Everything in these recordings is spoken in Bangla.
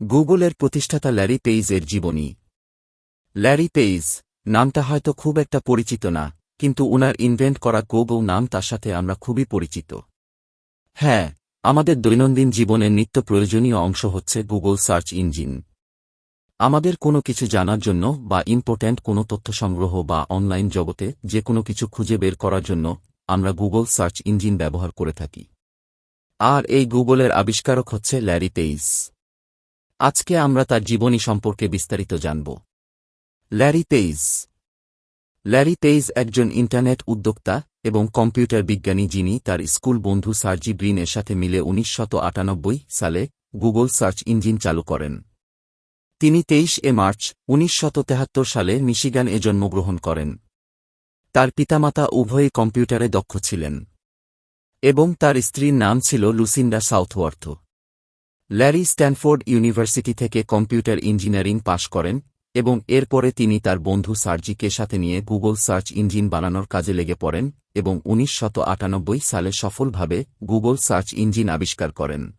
গুগলের প্রতিষ্ঠাতা ল্যারি পেইজের জীবনী। ল্যারি পেইজ, নামটা হয়তো খুব একটা পরিচিত না, কিন্তু উনার ইনভেন্ট করা গুগল নাম তার সাথে আমরা খুবই পরিচিত। হ্যাঁ আমাদের দৈনন্দিন জীবনের নিত্য প্রয়োজনীয় অংশ হচ্ছে গুগল সার্চ ইঞ্জিন। আমাদের কোনো কিছু জানার জন্য বা ইম্পর্ট্যান্ট কোনো তথ্য সংগ্রহ বা অনলাইন জগতে যে কোনো কিছু খুঁজে বের করার জন্য আমরা গুগল সার্চ ইঞ্জিন ব্যবহার করে থাকি। আর এই গুগলের আবিষ্কারক হচ্ছে ল্যারি পেইস আজকে আমরা তার জীবনী সম্পর্কে বিস্তারিত জানব। ল্যারি পেইজ ল্যারি পেইজ একজন ইন্টারনেট উদ্যোক্তা এবং কম্পিউটার বিজ্ঞানী যিনি তার স্কুল বন্ধু সার্জি ব্রিনের সাথে মিলে উনিশ সালে গুগল সার্চ ইঞ্জিন চালু করেন। তিনি তেইশ এ মার্চ উনিশ সালে মিশিগান এ জন্মগ্রহণ করেন। তার পিতামাতা উভয়ই কম্পিউটারে দক্ষ ছিলেন এবং তার স্ত্রীর নাম ছিল Lucinda Southworth. Larry Stanford University থেকে কম্পিউটার ইঞ্জিনিয়ারিং পাশ করেন এবং এরপরে তিনি তার বন্ধু সার্জিকে সাথে নিয়ে গুগল সার্চ ইঞ্জিন বানানোর কাজে লেগে পড়েন এবং উনিশ সালে সফলভাবে গুগল সার্চ ইঞ্জিন আবিষ্কার করেন।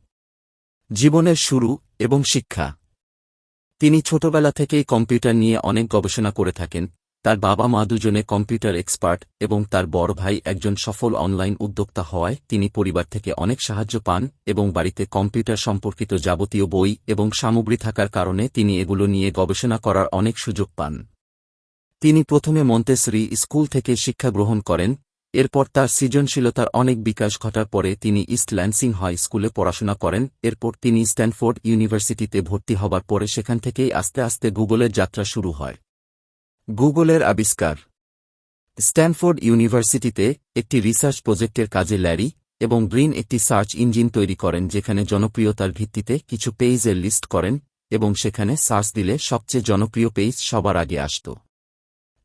জীবনের শুরু এবং শিক্ষা। তিনি ছোটবেলা থেকেই কম্পিউটার নিয়ে অনেক গবেষণা করে থাকেন তার বাবা মা দুজনে কম্পিউটার এক্সপার্ট এবং তার বড় ভাই একজন সফল অনলাইন উদ্যোক্তা হওয়ায় তিনি পরিবার থেকে অনেক সাহায্য পান এবং বাড়িতে কম্পিউটার সম্পর্কিত যাবতীয় বই এবং সামগ্রী থাকার কারণে তিনি এগুলো নিয়ে গবেষণা করার অনেক সুযোগ পান। তিনি প্রথমে মন্তেসরি স্কুল থেকে শিক্ষা গ্রহণ করেন, এরপর তার সৃজনশীলতার অনেক বিকাশ ঘটার পরে তিনি ইস্ট ল্যান্সিং হাই স্কুলে পড়াশোনা করেন, এরপর তিনি স্ট্যানফোর্ড ইউনিভার্সিটিতে ভর্তি হবার পরে সেখান থেকেই আস্তে আস্তে গুগলের যাত্রা শুরু হয়। গুগলের আবিষ্কার। স্ট্যানফোর্ড ইউনিভার্সিটিতে একটি রিসার্চ প্রজেক্টের কাজে ল্যারি এবং গ্রিন একটি সার্চ ইঞ্জিন তৈরি করেন যেখানে জনপ্রিয়তার ভিত্তিতে কিছু পেইজের লিস্ট করেন এবং সেখানে সার্চ দিলে সবচেয়ে জনপ্রিয় পেইজ সবার আগে আসত।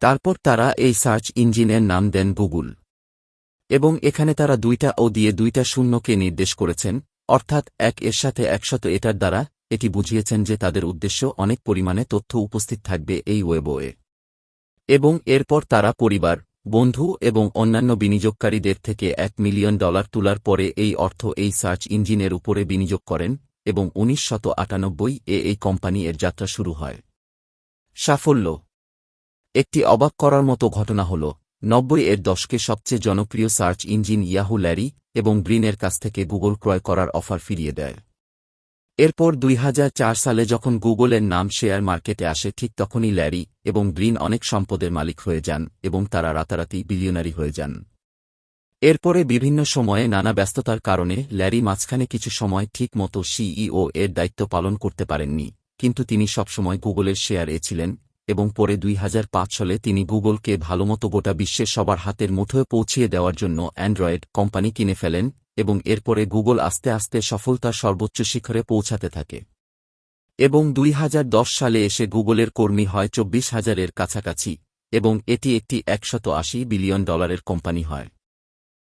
তারপর তারা এই সার্চ ইঞ্জিনের নাম দেন গুগল। এবং এখানে তারা দুইটা ও দিয়ে দুইটা শূন্যকে নির্দেশ করেছেন, অর্থাৎ এক এর সাথে একশত এটার দ্বারা এটি বুঝিয়েছেন যে তাদের উদ্দেশ্য অনেক পরিমাণে তথ্য উপস্থিত থাকবে এই ওয়েবওয়ে। এবং এরপর তারা পরিবার, বন্ধু এবং অন্যান্য বিনিয়োগকারীদের থেকে এক মিলিয়ন ডলার তোলার পরে এই অর্থ এই সার্চ ইঞ্জিনের উপরে বিনিয়োগ করেন এবং উনিশ এ এই কোম্পানি এর যাত্রা শুরু হয়। সাফল্য। একটি অবাক করার মতো ঘটনা হল, নব্বই এর দশকে সবচেয়ে জনপ্রিয় সার্চ ইঞ্জিন ইয়াহু ল্যারি এবং ব্রিনের কাছ থেকে গুগল ক্রয় করার অফার ফিরিয়ে দেয়। এরপর দুই হাজার চার সালে যখন গুগলের নাম শেয়ার মার্কেটে আসে, ঠিক তখনই ল্যারি এবং গ্রিন অনেক সম্পদের মালিক হয়ে যান এবং তারা রাতারাতি বিলিয়নারি হয়ে যান। এরপরে বিভিন্ন সময়ে নানা ব্যস্ততার কারণে ল্যারি মাঝখানে কিছু সময় ঠিক মতো সিইও এর দায়িত্ব পালন করতে পারেননি, কিন্তু তিনি সবসময় গুগলের শেয়ার ছিলেন এবং পরে দুই হাজার পাঁচ সালে তিনি গুগলকে ভালোমতো গোটা বিশ্বের সবার হাতের মুঠোয় পৌঁছিয়ে দেওয়ার জন্য অ্যান্ড্রয়েড কোম্পানি কিনে ফেলেন এবং এরপরে গুগল আস্তে আস্তে সফলতার সর্বোচ্চ শিখরে পৌঁছাতে থাকে। এবং দুই হাজার দশ সালে এসে গুগলের কর্মী হয় চব্বিশ হাজারের কাছাকাছি, এবং এটি একটি একশত আশি বিলিয়ন ডলারের কোম্পানি হয়।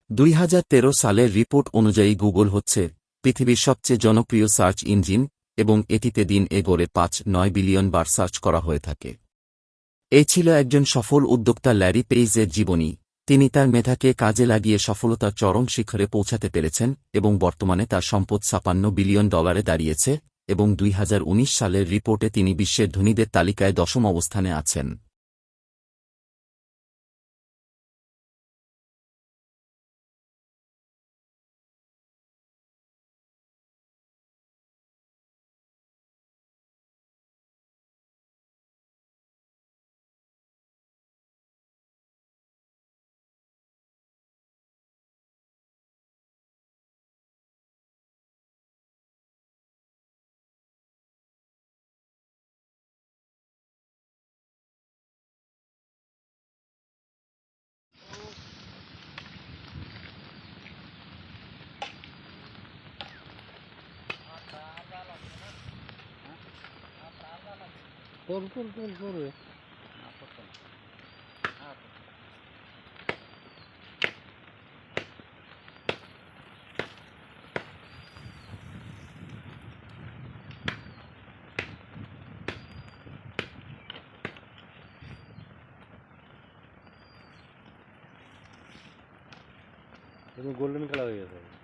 দুই হাজার তেরো সালের রিপোর্ট অনুযায়ী গুগল হচ্ছে পৃথিবীর সবচেয়ে জনপ্রিয় সার্চ ইঞ্জিন, এবং এটিতে দিন এ গড়ে পাঁচ নয় বিলিয়ন বার সার্চ করা হয়ে থাকে। এই ছিল একজন সফল উদ্যোক্তা ল্যারি পেইজের জীবনী। তিনি তার মেধাকে কাজে লাগিয়ে সফলতার চরম শিখরে পৌঁছাতে পেরেছেন এবং বর্তমানে তার সম্পদ ছাপান্ন বিলিয়ন ডলারে দাঁড়িয়েছে এবং দুই হাজার উনিশ সালের রিপোর্টে তিনি বিশ্বের ধনীদের তালিকায় দশম অবস্থানে আছেন। তোর তোর তোর তুমি গোল্ডেন কালার হয়ে গেছে।